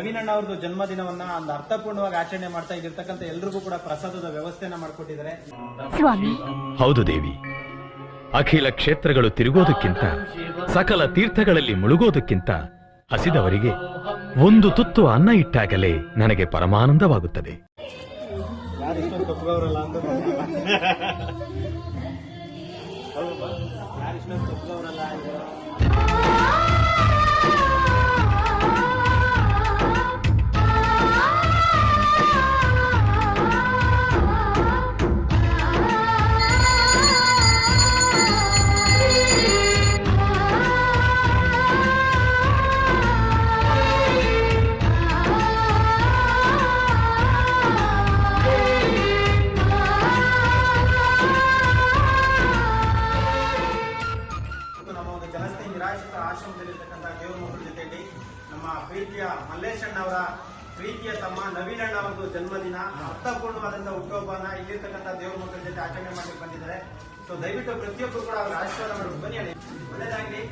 ನವೀನಣ್ಣ ಅವ್ರದ್ದು ಜನ್ಮದಿನವನ್ನ ಒಂದು ಅರ್ಥಪೂರ್ಣವಾಗಿ ಆಚರಣೆ ಮಾಡ್ತಾ ಇಲ್ಲಿರ್ತಕ್ಕಂಥ ಎಲ್ರಿಗೂ ಕೂಡ ಪ್ರಸಾದದ ವ್ಯವಸ್ಥೆನ ಮಾಡಿಕೊಟ್ಟಿದ್ದಾರೆ. ಸ್ವಾಮಿ. ಹೌದು ದೇವಿ. ಅಖಿಲ ಕ್ಷೇತ್ರಗಳು ತಿರುಗೋದಕ್ಕಿಂತ ಸಕಲ ತೀರ್ಥಗಳಲ್ಲಿ ಮುಳುಗೋದಕ್ಕಿಂತ ಹಸಿದವರಿಗೆ ಒಂದು ತುತ್ತು ಅನ್ನ ಇಟ್ಟಾಗಲೇ ನನಗೆ ಪರಮಾನಂದವಾಗುತ್ತದೆ. ಯಾರು ಇಷ್ಟೊಂದು ತಪ್ಪವರಲ್ಲ ಅಂತ. ಅರ್ಥಪೂರ್ಣವಾದಂತಹ ಹುಟ್ಟುಹಬ್ಬನ ಇಲ್ಲಿರ್ತಕ್ಕಂಥ ದೇವರ ಮಕ್ಕಳ ಜೊತೆ ಆಚರಣೆ ಮಾಡಿ ಬಂದಿದ್ದಾರೆ. ಸೊ ದಯವಿಟ್ಟು ಪ್ರತಿಯೊಬ್ಬರು ಕೂಡ ಅವರ ಆಶೀರ್ವಾದ ಮಾಡಿ ಬನ್ನಿ ಹೇಳಿ ಒಳ್ಳೇದಾಗ್ಲಿ.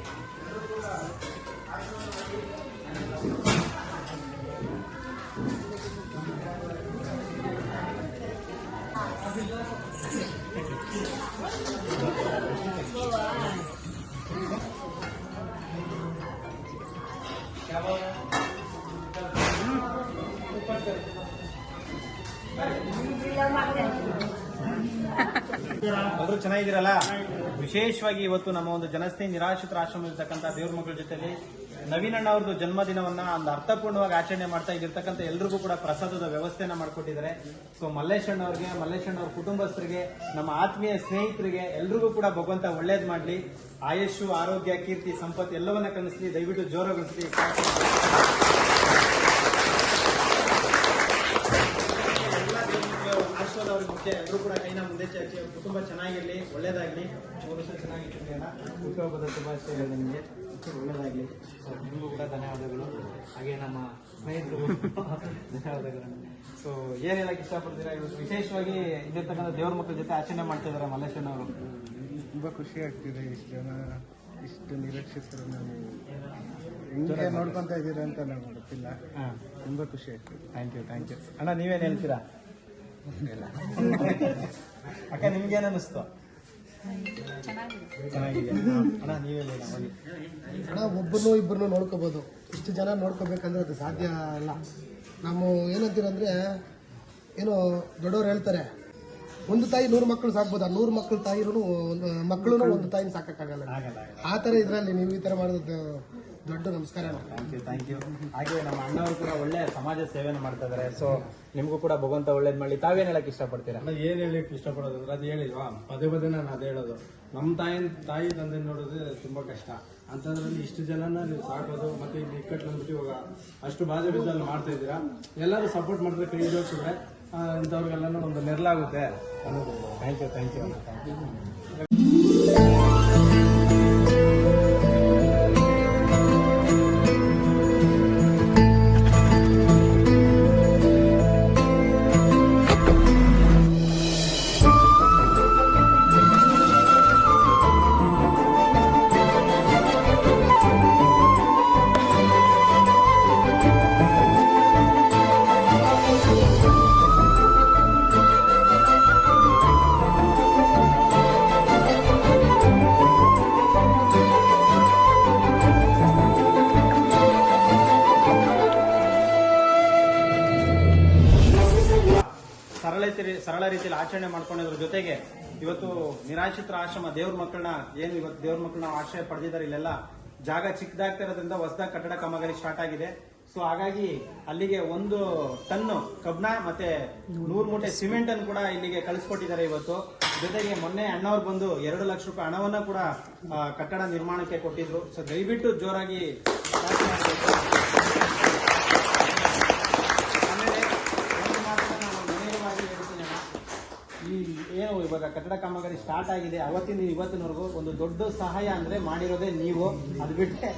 ಎಲ್ಲರೂ ಚೆನ್ನಾಗಿದ್ದೀರಲ್ಲ? ವಿಶೇಷವಾಗಿ ಇವತ್ತು ನಮ್ಮ ಒಂದು ಜನಸ್ಥೆ ನಿರಾಶ್ರಿತ ಆಶ್ರಮ ಇರ್ತಕ್ಕಂಥ ದೇವ್ರ ಜೊತೆಯಲ್ಲಿ ಜೊತೆಲಿ ನವೀನಣ್ಣ ಅವ್ರದ್ದು ಜನ್ಮದಿನವನ್ನ ಒಂದು ಅರ್ಥಪೂರ್ಣವಾಗಿ ಆಚರಣೆ ಮಾಡ್ತಾ ಇದ್ದಿರ್ತಕ್ಕಂಥ ಎಲ್ರಿಗೂ ಕೂಡ ಪ್ರಸಾದದ ವ್ಯವಸ್ಥೆನ ಮಾಡ್ಕೊಟ್ಟಿದ್ದಾರೆ. ಸೊ ಮಲ್ಲೇಶಣ್ಣ ಅವ್ರಿಗೆ ಮಲ್ಲೇಶಣ್ಣ ಅವ್ರ ಕುಟುಂಬಸ್ಥರಿಗೆ, ನಮ್ಮ ಆತ್ಮೀಯ ಸ್ನೇಹಿತರಿಗೆ ಎಲ್ರಿಗೂ ಕೂಡ ಭಗವಂತ ಒಳ್ಳೇದ್ ಮಾಡಲಿ. ಆಯುಷು ಆರೋಗ್ಯ, ಕೀರ್ತಿ, ಸಂಪತ್ತು ಎಲ್ಲವನ್ನ ಕನಸಲಿ, ದಯವಿಟ್ಟು ಜೋರಗೊಳಿಸ್ಲಿ ಅವ್ರಿಗೆ ಮುಖ್ಯ ಎಲ್ಲರೂ ಕೂಡ ಕೈನ ಮುಂದೆ ಚಾಚಿ ಅವ್ರ ಕುಟುಂಬ ಚೆನ್ನಾಗಿರ್ಲಿ ಒಳ್ಳೇದಾಗ್ಲಿ. ಚೆನ್ನಾಗಿರ್ಲಿ ಅಲ್ಲ ಹುಟ್ಟುಹಬ್ಬದ ಶುಭಾಶಯಗಳು ನಿಮಗೆ. ಒಳ್ಳೇದಾಗ್ಲಿ. ಸೊ ನಿಮಗೂ ಕೂಡ ಧನ್ಯವಾದಗಳು. ಹಾಗೆ ನಮ್ಮ ಸ್ನೇಹಿತರು ಧನ್ಯವಾದಗಳು. ಸೊ ಏನ್ ಇಷ್ಟಪಡ್ತೀರಾ? ಇವತ್ತು ವಿಶೇಷವಾಗಿ ಇಲ್ಲಿರ್ತಕ್ಕಂಥ ದೇವ್ರ ಮಕ್ಕಳ ಜೊತೆ ಆಚರಣೆ ಮಾಡ್ತಾ ಇದ್ದಾರೆ ಮಲ್ಲೇಶನ್ ಅವರು. ತುಂಬ ಖುಷಿ ಆಗ್ತಿದೆ ಇಷ್ಟು ಜನ ಇಷ್ಟು ನಿರೀಕ್ಷಿತರು ನಾವು ಹೆಂಗೆ ನೋಡ್ಕೊಂತ ಇದ್ದೀರಾ ಅಂತ ನಾವು ಗೊತ್ತಿಲ್ಲ. ತುಂಬಾ ತುಂಬ ಖುಷಿ ಆಗ್ತಿದೆ. ಥ್ಯಾಂಕ್ ಯು ಥ್ಯಾಂಕ್ ಯು ಅಣ್ಣ ನೀವೇನು ಹೇಳ್ತೀರಾ? ಅಕ್ಕ ನಿಮ್ಗೇನ್ ಅನಿಸ್ತು ಚೆನ್ನಾಗಿದೆ. ಅಣ್ಣ ಹೇಳಿ ಹಣ ಒಬ್ಬರನ್ನೂ ಇಬ್ಬರನ್ನೂ ನೋಡ್ಕೋಬೋದು. ಇಷ್ಟು ಜನ ನೋಡ್ಕೋಬೇಕಂದ್ರೆ ಅದು ಸಾಧ್ಯ ಅಲ್ಲ. ನಾವು ಏನಂತೀರಂದ್ರೆ ಏನು ದೊಡ್ಡವ್ರು ಹೇಳ್ತಾರೆ ಒಂದು ತಾಯಿ ನೂರು ಮಕ್ಕಳು ಸಾಕ್ಬೋದು. ಆ ನೂರು ಮಕ್ಕಳು ತಾಯಿರೂ ಒಂದು ಮಕ್ಕಳು ಒಂದು ತಾಯಿನ ಸಾಕಕ್ಕಾಗಲ್ಲ. ಆ ಥರ ಇದರಲ್ಲಿ ನೀವು ಈ ಥರ ಮಾಡೋದು ದೊಡ್ಡ ನಮಸ್ಕಾರ ಥ್ಯಾಂಕ್ ಯು ಥ್ಯಾಂಕ್ ಯು ಹಾಗೆ ನಮ್ಮ ಅಣ್ಣವರು ಕೂಡ ಒಳ್ಳೆ ಸಮಾಜ ಸೇವೆಯನ್ನು ಮಾಡ್ತಾ ಇದ್ದಾರೆ ಸೊ ನಿಮಗೂ ಕೂಡ ಭಗವಂತ ಒಳ್ಳೇದ್ ಮಾಡಿ ತಾವೇನ್ ಹೇಳಕ್ ಇಷ್ಟಪಡ್ತೀರಾ? ನಾನು ಏನು ಹೇಳಕ್ಕೆ ಇಷ್ಟಪಡೋದು ಅಂದ್ರೆ ಅದು ಹೇಳಿಲ್ವಾ ಪದೇ ಪದೇ ನಾನು ಅದು ಹೇಳೋದು. ನಮ್ಮ ತಾಯಿ ತಾಯಿ ತಂದೆ ನೋಡೋದು ತುಂಬ ಕಷ್ಟ. ಅಂತಂದ್ರಲ್ಲಿ ಇಷ್ಟು ಜನನ ನೀವು ಸಾಕೋದು ಮತ್ತೆ ಇಲ್ಲಿ ಇಕ್ಕಟ್ ಬಂದ್ಬಿಟ್ಟು ಇವಾಗ ಅಷ್ಟು ಬಾಧೆ ಬಿದ್ದಲ್ಲಿ ಮಾಡ್ತಾ ಇದ್ದೀರಾ? ಎಲ್ಲರೂ ಸಪೋರ್ಟ್ ಮಾಡಿದ್ರೆ ಕೈ ಜೋಡಿಸಿದ್ರೆ ಇಂಥವ್ರಿಗೆಲ್ಲನೂ ಒಂದು ನೆರಳಾಗುತ್ತೆ ಅನ್ನೋದು. ಥ್ಯಾಂಕ್ ಯು ಥ್ಯಾಂಕ್ ಯು ರೀತಿಯಲ್ಲಿ ಆಚರಣೆ ಮಾಡ್ಕೊಂಡಿದ್ರ. ಜೊತೆಗೆ ಇವತ್ತು ನಿರಾಶ್ರಿತರ ಆಶ್ರಮ ದೇವ್ರ ಮಕ್ಕಳನ್ನ ಏನು ಇವತ್ತು ದೇವ್ರ ಮಕ್ಕಳನ್ನ ಆಶ್ರಯ ಪಡೆದಿದ್ದಾರೆ, ಇಲ್ಲೆಲ್ಲ ಜಾಗ ಚಿಕ್ಕದಾಗ್ತಾ ಇರೋದ್ರಿಂದ ಹೊಸದಾಗಿ ಕಟ್ಟಡ ಕಾಮಗಾರಿ ಸ್ಟಾರ್ಟ್ ಆಗಿದೆ. ಸೊ ಹಾಗಾಗಿ ಅಲ್ಲಿಗೆ ಒಂದು ಟನ್ ಕಬ್ಣ ಮತ್ತೆ ನೂರು ಮೂಟೆ ಸಿಮೆಂಟ್ ಅನ್ನು ಕೂಡ ಇಲ್ಲಿಗೆ ಕಳಿಸ್ಕೊಟ್ಟಿದ್ದಾರೆ ಇವತ್ತು. ಜೊತೆಗೆ ಮೊನ್ನೆ ಅಣ್ಣವ್ರು ಬಂದು ಎರಡು ಲಕ್ಷ ರೂಪಾಯಿ ಹಣವನ್ನ ಕೂಡ ಕಟ್ಟಡ ನಿರ್ಮಾಣಕ್ಕೆ ಕೊಟ್ಟಿದ್ರು. ಸೊ ದಯವಿಟ್ಟು ಜೋರಾಗಿ start ಮಾಡ್ಬೇಕು. ಆಮೇಲೆ ಒಂದು ಮಾತನ್ನ ನಾನು ನೇರವಾಗಿ ಹೇಳ್ತೀನಿ ಅಣ್ಣ. ಈ ಏನು ಇವಾಗ ಕಟ್ಟಡ ಕಾಮಗಾರಿ ಸ್ಟಾರ್ಟ್ ಆಗಿದೆ. ಅವತ್ತಿನ ಇವತ್ತಿನವರೆಗೂ ಒಂದು ದೊಡ್ಡ ಸಹಾಯ ಅಂದ್ರೆ ಮಾಡಿರೋದೇ ನೀವು. ಅದು ಬಿಟ್ಟರೆ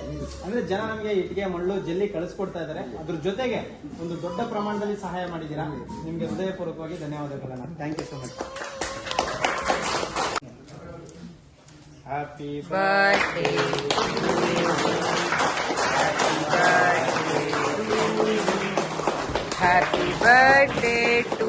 ಅಂದ್ರೆ ಜನ ನಮಗೆ ಇಟ್ಟಿಗೆ, ಮಳ್ಳು, ಜಲ್ಲಿ ಕಳಿಸ್ಕೊಡ್ತಾ ಇದ್ದಾರೆ ಅದ್ರ ಜೊತೆಗೆ ಒಂದು ದೊಡ್ಡ ಪ್ರಮಾಣದಲ್ಲಿ ಸಹಾಯ ಮಾಡಿದ್ದೀರಾ? ನಿಮ್ಗೆ ಹೃದಯಪೂರ್ವಕವಾಗಿ ಧನ್ಯವಾದಗಳನ್ನ thank you so much happy birthday happy birthday to.